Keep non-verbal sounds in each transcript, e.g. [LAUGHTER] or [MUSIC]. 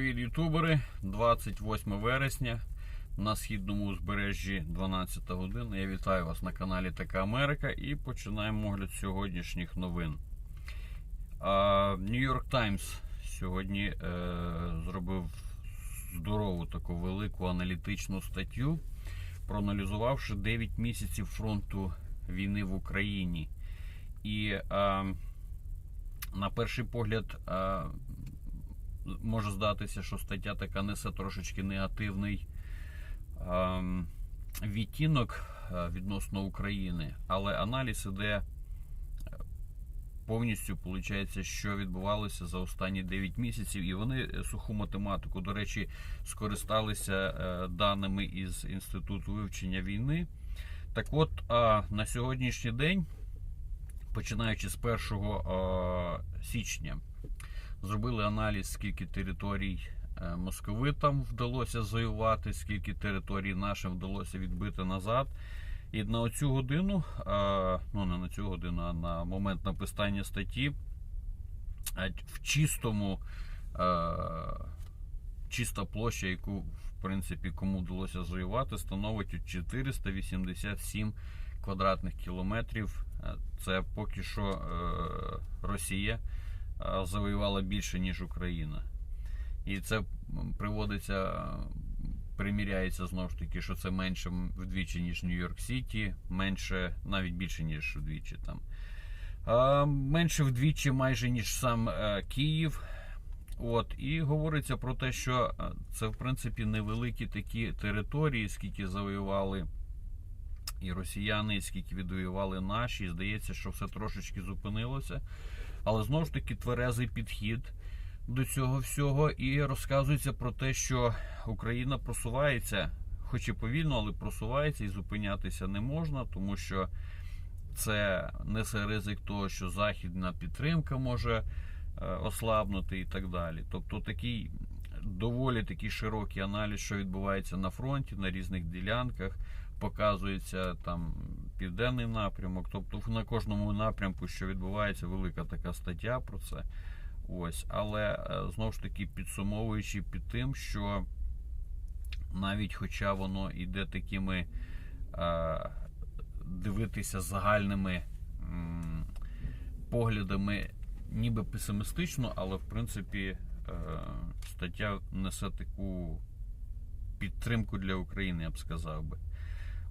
Привіт, ютубери! 28 вересня на східному узбережжі 12 година. Я вітаю вас на каналі Така Америка і починаємо огляд сьогоднішніх новин. York Times сьогодні е, зробив здорову таку велику аналітичну статтю, проаналізувавши 9 місяців фронту війни в Україні. І е, на перший погляд. Е, може здатися, що стаття така несе трошечки негативний ем, відтінок е, відносно України, але аналіз іде повністю, виходить, що відбувалося за останні 9 місяців, і вони суху математику, до речі, скористалися е, даними із Інституту вивчення війни. Так от, е, на сьогоднішній день, починаючи з 1 е, січня, Зробили аналіз, скільки територій е, московитам вдалося завоювати, скільки територій нашим вдалося відбити назад. І на оцю годину, е, ну не на цю годину, а на момент написання статті, е, в чистому чиста площа, яку в принципі кому вдалося завоювати, становить 487 квадратних кілометрів. Це поки що Росія завоювала більше, ніж Україна. І це приводиться, приміряється знову ж таки, що це менше вдвічі, ніж Нью-Йорк Сіті, менше, навіть більше, ніж вдвічі там. Менше вдвічі, майже ніж сам е, Київ. От, І говориться про те, що це, в принципі, невеликі такі території, скільки завоювали і росіяни, і скільки відвоювали наші. І здається, що все трошечки зупинилося. Але знову ж таки тверезий підхід до цього всього і розказується про те, що Україна просувається, хоч і повільно, але просувається і зупинятися не можна, тому що це несе ризик того, що західна підтримка може е, ослабнути і так далі. Тобто такий доволі такий широкий аналіз, що відбувається на фронті, на різних ділянках. Показується там південний напрямок. Тобто на кожному напрямку, що відбувається, велика така стаття про це. Ось, Але е, знову ж таки підсумовуючи під тим, що навіть хоча воно йде такими е, дивитися загальними м, поглядами, ніби песимістично, але в принципі е, стаття несе таку підтримку для України, я б сказав би.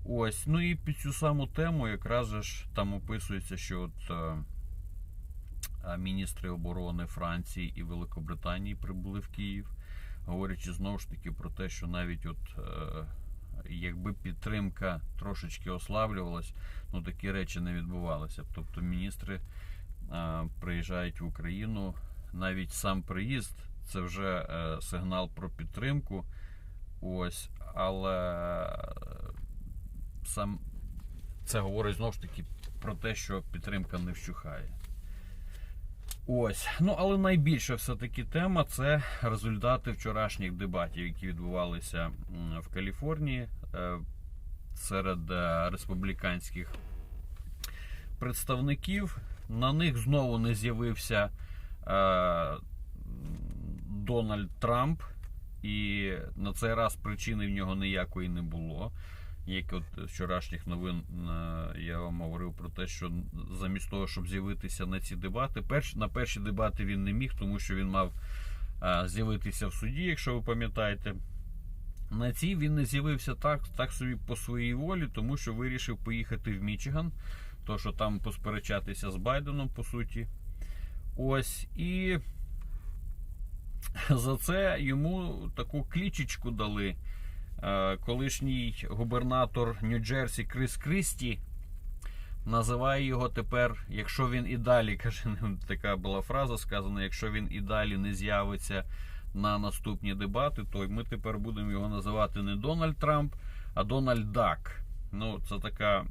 Ось, ну і під цю саму тему якраз ж там описується, що от е, міністри оборони Франції і Великобританії прибули в Київ, говорячи знову ж таки про те, що навіть от е, якби підтримка трошечки ослаблювалась, ну такі речі не відбувалися. Тобто міністри е, приїжджають в Україну, навіть сам приїзд це вже е, сигнал про підтримку. Ось, але сам це говорить знову ж таки про те, що підтримка не вщухає. Ось. Ну, але найбільша все-таки тема це результати вчорашніх дебатів, які відбувалися в Каліфорнії е, серед е, республіканських представників. На них знову не з'явився е, Дональд Трамп, і на цей раз причини в нього ніякої не було як от вчорашніх новин е, я вам говорив про те, що замість того, щоб з'явитися на ці дебати, перш, на перші дебати він не міг, тому що він мав а, з'явитися в суді, якщо ви пам'ятаєте. На цій він не з'явився так так собі по своїй волі, тому що вирішив поїхати в Мічиган, то що там посперечатися з Байденом, по суті. Ось і за це йому таку клічечку дали. Е, колишній губернатор Нью-Джерсі Крис Крісті називає його тепер, якщо він і далі, [LAUGHS] каже, така була фраза сказана, якщо він і далі не з'явиться на наступні дебати, то ми тепер будемо його називати не Дональд Трамп, а Дональд Дак. Ну, це така.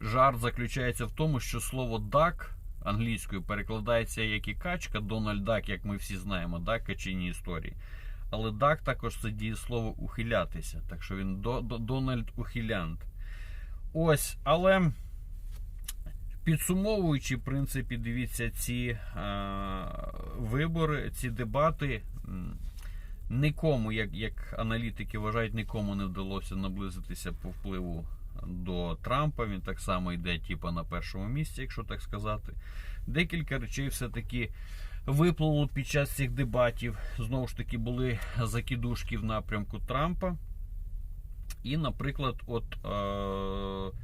Жарт заключається в тому, що слово дак англійською перекладається як і качка, Дональд Дак, як ми всі знаємо, да, качині історії. Але Дак також це дієслово ухилятися. Так що він до, до, Дональд Ухилянт. Ось, але Підсумовуючи, в принципі, дивіться ці е, вибори, ці дебати. Нікому, як, як аналітики вважають, нікому не вдалося наблизитися по впливу до Трампа. Він так само йде, типу, на першому місці, якщо так сказати. Декілька речей все-таки виплило під час цих дебатів. Знову ж таки, були закидушки в напрямку Трампа. І, наприклад, от е,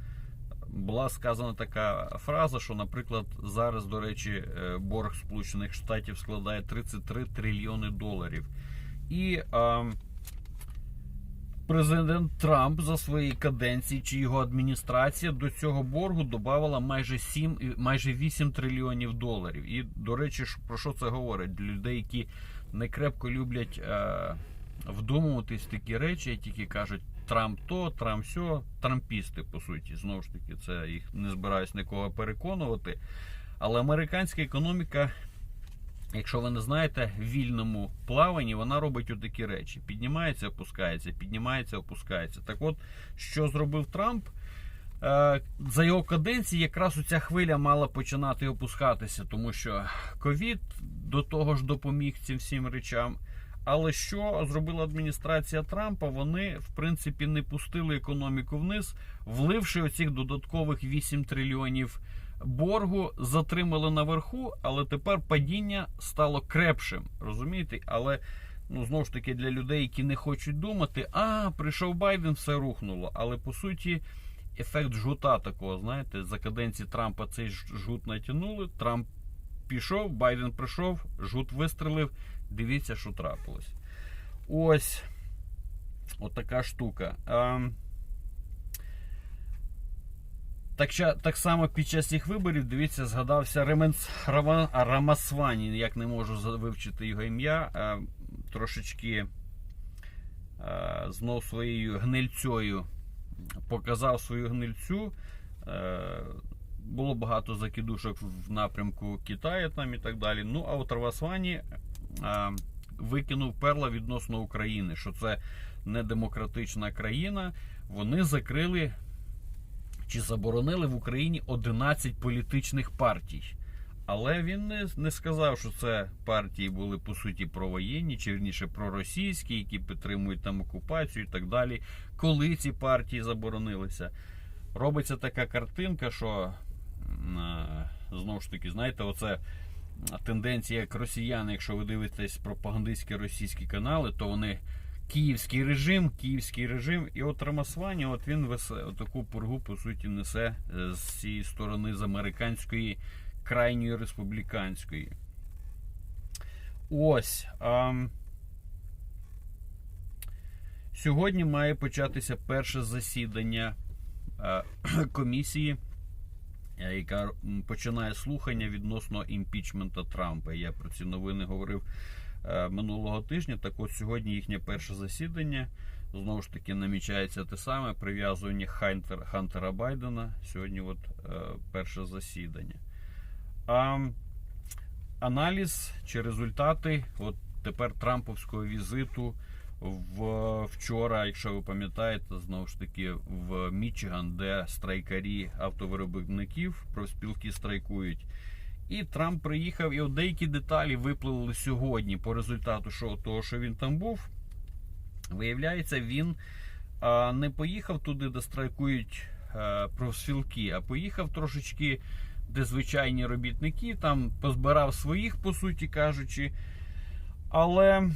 була сказана така фраза, що, наприклад, зараз, до речі, е, борг Сполучених Штатів складає 33 трильйони доларів. І е, президент Трамп за своєї каденції чи його адміністрація до цього боргу додавала майже 7, і- майже 8 трильйонів доларів. І, до речі, про що це говорить? Для людей, які не крепко люблять е, вдумуватись такі речі, які кажуть Трамп то, Трамп сьо, трампісти, по суті. Знову ж таки, це їх не збираюсь нікого переконувати. Але американська економіка, якщо ви не знаєте, в вільному плаванні вона робить отакі речі: піднімається, опускається, піднімається, опускається. Так от, що зробив Трамп? Е, За його каденції якраз оця хвиля мала починати опускатися, тому що ковід до того ж допоміг цим всім речам. Але що зробила адміністрація Трампа? Вони, в принципі, не пустили економіку вниз, вливши оцих додаткових 8 трильйонів боргу, затримали наверху, але тепер падіння стало крепшим. Розумієте? Але ну знову ж таки для людей, які не хочуть думати, а прийшов Байден, все рухнуло. Але по суті, ефект жгута такого, знаєте, за каденції Трампа цей жгут натягнули. Трамп пішов, Байден прийшов, жгут вистрелив. Дивіться, що трапилось. Ось отака штука. Так, так само під час цих виборів, дивіться, згадався Ременс Рамасвані, як не можу вивчити його ім'я. Трошечки знов своєю гнильцею показав свою гнильцю. Е, Було багато закидушок в напрямку Китаю там і так далі. Ну, а от Равасвані е, викинув перла відносно України, що це не демократична країна. Вони закрили чи заборонили в Україні 11 політичних партій. Але він не, не сказав, що це партії були по суті провоєнні, чи вірніше проросійські, які підтримують там окупацію і так далі. Коли ці партії заборонилися, робиться така картинка, що знову ж таки, знаєте, оце тенденція як росіяни, якщо ви дивитесь пропагандистські російські канали, то вони київський режим, київський режим, і от Рамасвані, от він весе таку пургу, по суті, несе е, з цієї сторони з американської крайньої республіканської. Ось. А, сьогодні має початися перше засідання е, [CLEARS THROAT] комісії, е, яка починає слухання відносно імпічмента Трампа. Я про ці новини говорив минулого тижня. Так от сьогодні їхнє перше засідання. Знову ж таки, намічається те саме прив'язування Хантер, Хантера Байдена. Сьогодні от е, перше засідання. А аналіз чи результати от тепер Трамповського візиту в вчора, якщо ви пам'ятаєте, знову ж таки в Мічиган, де страйкарі автовиробників профспілки страйкують. І Трамп приїхав, і от деякі деталі випливли сьогодні по результату що, того, що він там був. Виявляється, він а, не поїхав туди, де страйкують а, профспілки, а поїхав трошечки, де звичайні робітники, там позбирав своїх, по суті кажучи. Але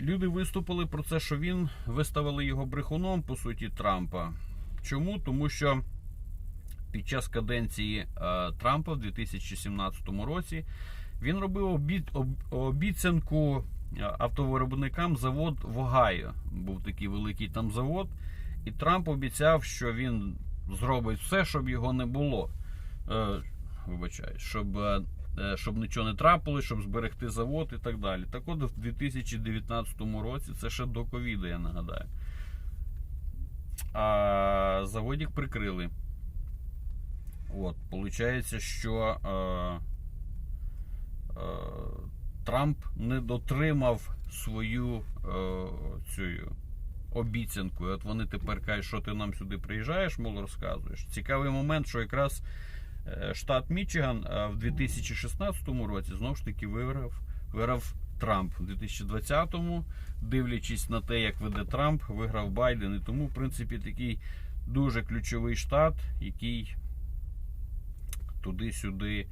люди виступили про це, що він виставили його брехуном, по суті, Трампа. Чому? Тому що під час каденції е, Трампа в 2017 році він робив обіцянку е, автовиробникам завод в Огайо. Був такий великий там завод, і Трамп обіцяв, що він зробить все, щоб його не було. Е, вибачаюсь, щоб, щоб нічого не трапилось, щоб зберегти завод і так далі. Так от в 2019 році, це ще до ковіду, я нагадаю. А заводик прикрили. От, Получається, що е, е, Трамп не дотримав свою е, цю обіцянкою. От вони тепер кажуть, що ти нам сюди приїжджаєш, мол, розказуєш. Цікавий момент, що якраз е, штат Мічиган е, в 2016 році знову ж таки виграв, виграв Трамп. У 2020-му, дивлячись на те, як веде Трамп, виграв Байден. І тому, в принципі, такий дуже ключовий штат, який туди-сюди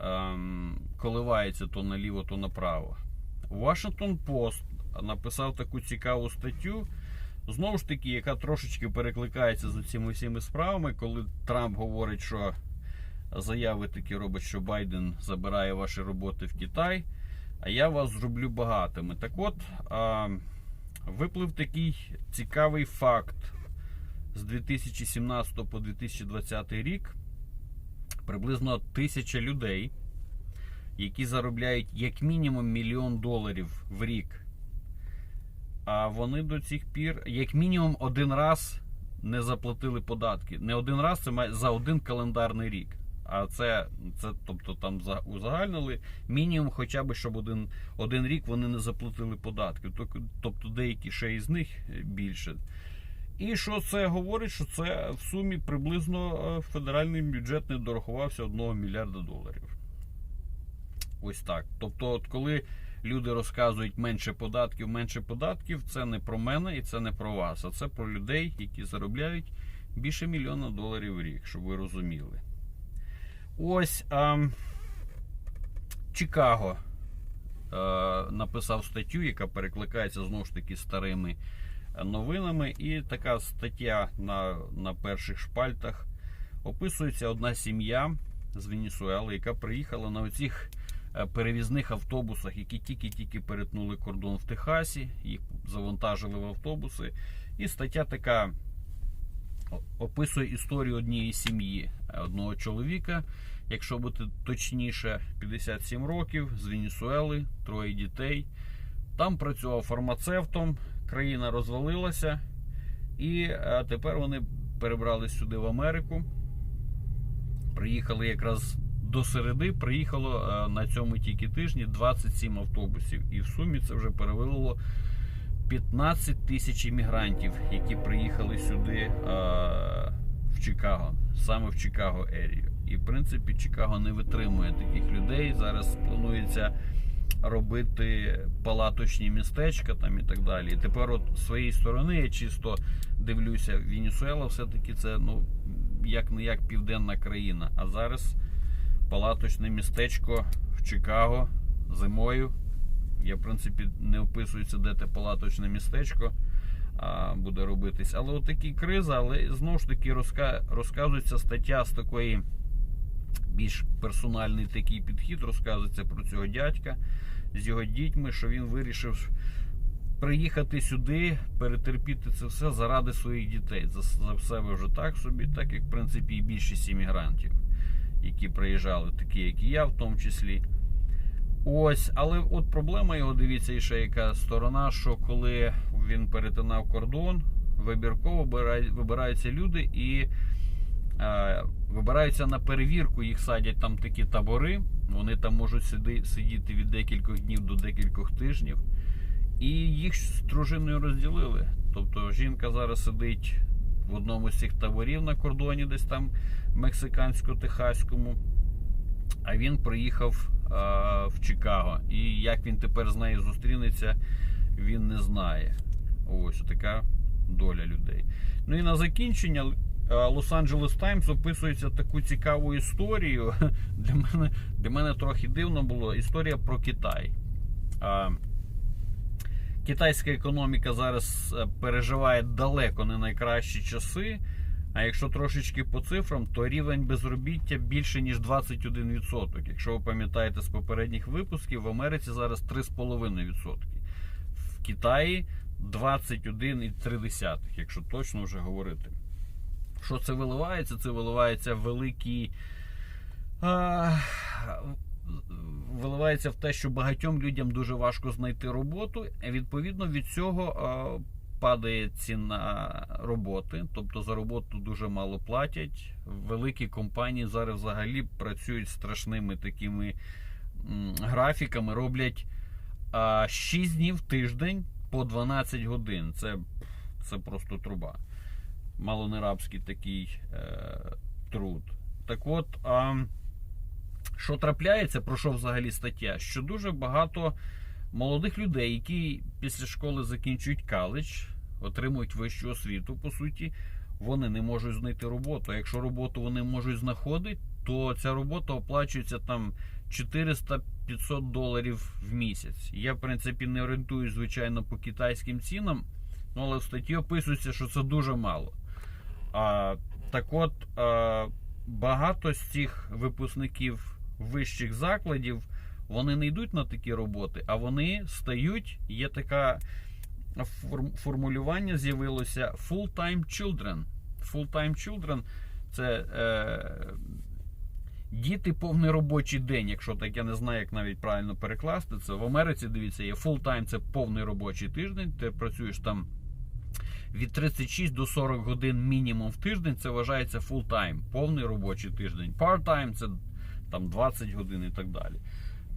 ем, коливається то наліво, то направо. Washington Post написав таку цікаву статтю. Знову ж таки, яка трошечки перекликається з цими всіми справами, коли Трамп говорить, що заяви такі робить, що Байден забирає ваші роботи в Китай, а я вас зроблю багатими. Так от, а, виплив такий цікавий факт з 2017 по 2020 рік. Приблизно тисяча людей, які заробляють як мінімум мільйон доларів в рік. А вони до цих пір, як мінімум, один раз не заплатили податки. Не один раз це за один календарний рік. А це, це тобто там узагальнили мінімум, хоча б щоб один, один рік вони не заплатили податки. Тобто деякі ще із них більше. І що це говорить? Що це в сумі приблизно е, федеральний бюджет не дорахувався 1 мільярда доларів. Ось так. Тобто, от коли люди розказують менше податків, менше податків, це не про мене і це не про вас, а це про людей, які заробляють більше мільйона доларів в рік, щоб ви розуміли. Ось а, Чикаго е, написав статтю, яка перекликається знову ж таки старими новинами. І така стаття на, на перших шпальтах описується одна сім'я з Венесуели, яка приїхала на оцих е, перевізних автобусах, які тільки-тільки перетнули кордон в Техасі, їх завантажили в автобуси. І стаття така описує історію однієї сім'ї, е, одного чоловіка, якщо бути точніше, 57 років з Венесуели, троє дітей. Там працював фармацевтом, країна розвалилася, і е, тепер вони перебрались сюди в Америку. Приїхали якраз до середи, приїхало е, на цьому тільки тижні 27 автобусів. І в сумі це вже перевело 15 тисяч іммігрантів, які приїхали сюди е, в Чикаго, саме в Чикаго ерію. І в принципі Чикаго не витримує таких людей. Зараз планується робити палаточні містечка там і так далі. І тепер, от з своєї сторони, я чисто дивлюся, Венесуела все-таки це ну як не як південна країна. А зараз палаточне містечко в Чикаго зимою. Я, в принципі, не описується, де те палаточне містечко а, буде робитись. Але от такі кризи, але знову ж таки розка... розказується стаття з такої більш персональний такий підхід, розказується про цього дядька з його дітьми, що він вирішив приїхати сюди, перетерпіти це все заради своїх дітей. За, за себе вже так собі, так як в принципі і більшість іммігрантів, які приїжджали, такі як і я, в тому числі. Ось, але от проблема його, дивіться, і ще яка сторона, що коли він перетинав кордон, вибірково вибираються люди і вибираються на перевірку, їх садять там такі табори. Вони там можуть сиди, сидіти від декількох днів до декількох тижнів. І їх з дружиною розділили. Тобто жінка зараз сидить в одному з цих таборів на кордоні, десь там мексикансько-техаському. А він приїхав е, в Чикаго. І як він тепер з нею зустрінеться, він не знає. Ось така доля людей. Ну і на закінчення Лос-Анджелес Таймс описується таку цікаву історію. [LAUGHS] Для мене, для мене трохи дивно було. Історія про Китай. А, Китайська економіка зараз е, переживає далеко не найкращі часи. А якщо трошечки по цифрам, то рівень безробіття більше ніж 21%. Якщо ви пам'ятаєте з попередніх випусків, в Америці зараз 3,5%. В Китаї 21,3%, якщо точно вже говорити. Що це виливається? Це виливається великий. А, виливається в те, що багатьом людям дуже важко знайти роботу. Відповідно від цього а, падає ціна роботи, тобто за роботу дуже мало платять. Великі компанії зараз взагалі працюють страшними такими м, графіками, роблять а, 6 днів в тиждень по 12 годин. Це це просто труба. Малонерабський такий е, труд. Так от, а, що трапляється, про що взагалі стаття? Що дуже багато молодих людей, які після школи закінчують каледж, отримують вищу освіту, по суті, вони не можуть знайти роботу. Якщо роботу вони можуть знаходити, то ця робота оплачується там 400-500 доларів в місяць. Я, в принципі, не орієнтуюсь, звичайно, по китайським цінам, ну, але в статті описується, що це дуже мало. А, так от, а, багато з цих випускників вищих закладів вони не йдуть на такі роботи, а вони стають. Є форм- формулювання з'явилося full-time children. Full-time children це е, діти повний робочий день, якщо так я не знаю, як навіть правильно перекласти це. В Америці дивіться, є full-time це повний робочий тиждень. Ти працюєш там від 36 до 40 годин мінімум в тиждень. Це вважається full-time, повний робочий тиждень. Part-time це там 20 годин і так далі.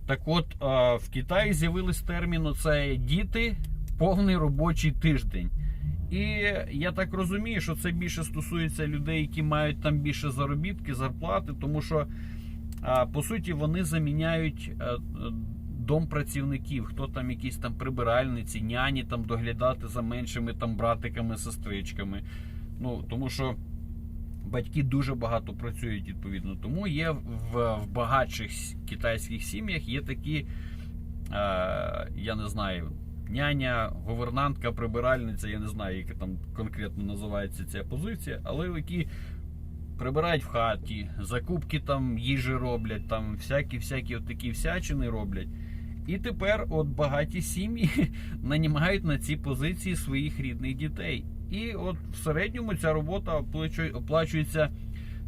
Так от, в Китаї з'явились терміни це діти повний робочий тиждень. І я так розумію, що це більше стосується людей, які мають там більше заробітки, зарплати, тому що по суті вони заміняють е, е, дом працівників, хто там якісь там прибиральниці, няні там доглядати за меншими там братиками, сестричками. Ну тому що батьки дуже багато працюють відповідно. Тому є в, в багатших китайських сім'ях є такі, е, я не знаю, няня, говернантка, прибиральниця, я не знаю, яка там конкретно називається ця позиція, але які прибирають в хаті, закупки там їжі роблять, там всякі всякі такі всячини роблять. І тепер от багаті сім'ї [LAUGHS] нанімають на ці позиції своїх рідних дітей. І от в середньому ця робота оплачується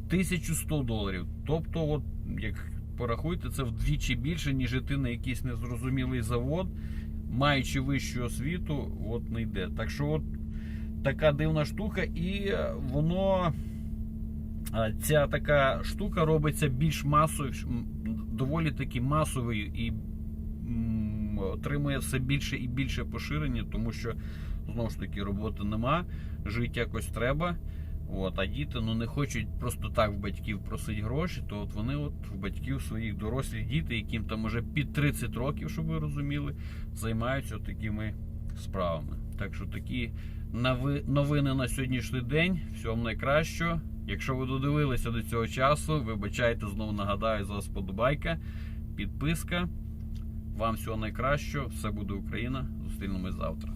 1100 доларів. Тобто, от як порахуйте, це вдвічі більше, ніж іти на якийсь незрозумілий завод, маючи вищу освіту, от не йде. Так що, от така дивна штука, і е, воно. Ця така штука робиться більш масовою, доволі таки масовою і отримує все більше і більше поширення, тому що знову ж таки роботи нема, жити якось треба. От, а діти ну, не хочуть просто так в батьків просити гроші, то от вони от в батьків своїх дорослих діти, яким там уже під 30 років, щоб ви розуміли, займаються такими справами. Так що такі новини на сьогоднішній день. Всього найкращого. Якщо ви додивилися до цього часу, вибачайте, знову нагадаю за вас подобайка, підписка. Вам всього найкращого. Все буде Україна. Зустрінемось завтра.